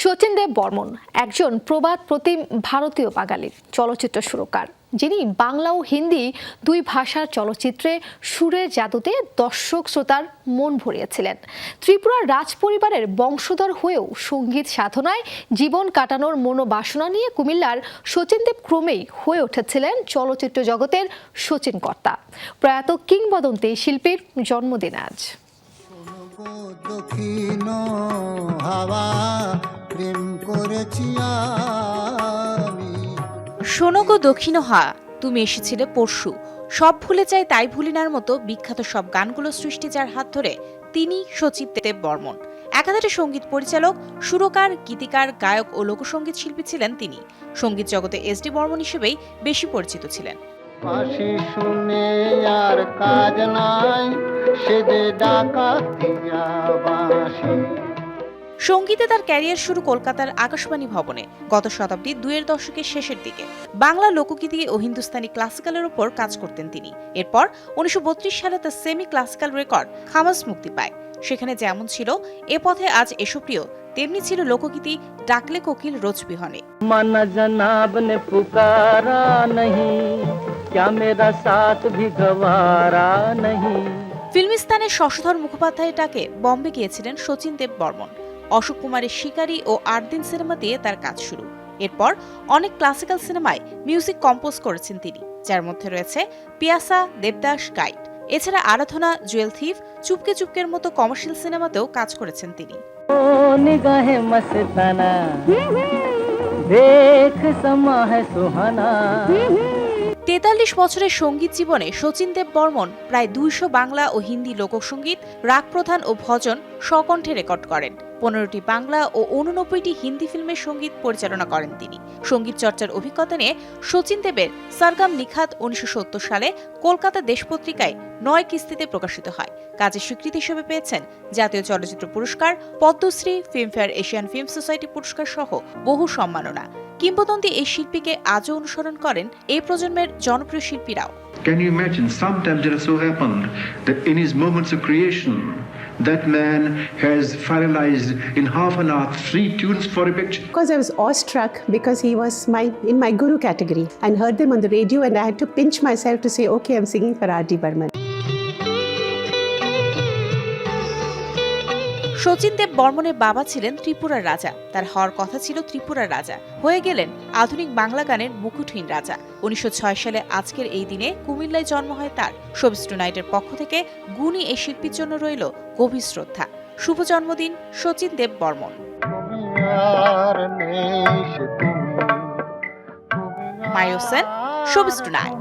শচীন দেব বর্মন, একজন প্রবাদ প্রতিম ভারতীয় বাঙালি, চলচ্চিত্র সুরকার, যিনি বাংলা ও হিন্দি দুই ভাষার চলচ্চিত্রে সুরের জাদুতে দর্শক শ্রোতার মন ভরিয়েছিলেন। ত্রিপুরার রাজ পরিবারের বংশধর হয়েও সংগীত সাধনায় জীবন কাটানোর মনোবাসনা নিয়ে কুমিল্লার শচীন দেব ক্রমেই হয়ে উঠেছিলেন চলচ্চিত্র জগতের শচীন কর্তা। প্রয়াত কিংবদন্তি শিল্পীর জন্মদিন আজ। প্রেম করেছি আমি। শোনো গো দক্ষিণ হা তুমি এসেছিলে পরশু। সব ভুলে চাই তাই ভুলিনার মতো বিখ্যাত সব গানগুলো সৃষ্টি যার হাত ধরে তিনি সচিব দেব বর্মন। একাধারে সংগীত পরিচালক সুরকার গীতিকার গায়ক ও লোকসঙ্গীত শিল্পী ছিলেন তিনি। সংগীত জগতে এস ডি বর্মন হিসেবেই বেশি পরিচিত ছিলেন। শুনে আর কাজ নাই ডাকাতিয়া বাঁশি। সঙ্গীতে তার ক্যারিয়ার শুরু কলকাতার আকাশবাণী ভবনে গত শতাব্দীর দুয়ের দশকের শেষের দিকে। বাংলা লোকগীতি ও হিন্দুস্তানি ক্লাসিক্যালের ওপর কাজ করতেন তিনি। এরপর উনিশশো বত্রিশ সালে তার সেমি ক্লাসিক্যাল রেকর্ড খামাস মুক্তি পায়। সেখানে যেমন ছিল এ পথে আজ এসপ্রিয় তেমনি ছিল লোকগীতি ডাকলে কোকিল রোজ বিহনে মানা জনাব নে পুকারা নহি ক্যা মেরা সাথ ভি গওয়ারা নহি। ফিল্মিস্তানের শশধর মুখোপাধ্যায় ডাকে বম্বে গিয়েছিলেন শচীন দেব বর্মন অশোক কুমারের শিকারী ও আট দিন সিনেমা দিয়ে তার কাজ শুরু। এরপর অনেক ক্লাসিক্যাল সিনেমায় মিউজিক কম্পোজ করেছেন তিনি যার মধ্যে রয়েছে পিয়াসা দেবদাস গাইড। এছাড়া আরাধনা জুয়েল থিফ চুপকে চুপকের মতো কমার্শিয়াল সিনেমাতেও কাজ করেছেন তিনি। তেতাল্লিশ বছরের সংগীত জীবনে শচীন দেব বর্মন প্রায় দুইশো বাংলা ও হিন্দি লোকসঙ্গীত রাগ প্রধান ও ভজন স্বকণ্ঠে রেকর্ড করেন। পনেরোটি বাংলা ও উননব্বইটি হিন্দি ফিল্মের সংগীত পরিচালনা করেন তিনি। সংগীত চর্চার অভিজ্ঞতা নিয়ে শচীন দেবের সারগাম নিখাত উনিশশো সালে কলকাতা দেশ পত্রিকায় নয় কিস্তিতে প্রকাশিত হয়। কাজের স্বীকৃতি হিসেবে পেয়েছেন জাতীয় চলচ্চিত্র পুরস্কার Padmashri Filmfare Asian film society পুরস্কার সহ বহু সম্মাননা। কিংবদন্তি এই শিল্পীকে আজও অনুসরণ করেন এই প্রজন্মের জনপ্রিয় শিল্পীরাও। Can you imagine? Sometimes it has so happened that in his moments of creation, that man has finalized in half an hour three tunes for a picture. Because I was awestruck because he was my in my guru category and heard them on the radio and I had to pinch myself to say, okay, I'm singing for R.D. Burman. Sachin দেব বর্মনের বাবা ছিলেন ত্রিপুরার রাজা। তার হওয়ার কথা ছিল ত্রিপুরার রাজা। হয়ে গেলেন আধুনিক বাংলা গানের মুকুটহীন রাজা। উনিশশো ছয় সালে আজকের এই দিনে কুমিল্লায় জন্ম হয় তার। শোবিস টুনাইটের পক্ষ থেকে গুণী এই শিল্পীর জন্য রইল গভীর শ্রদ্ধা। শুভ জন্মদিন শচীন দেব বর্মন মায়োসেন শোবিস টুনাইট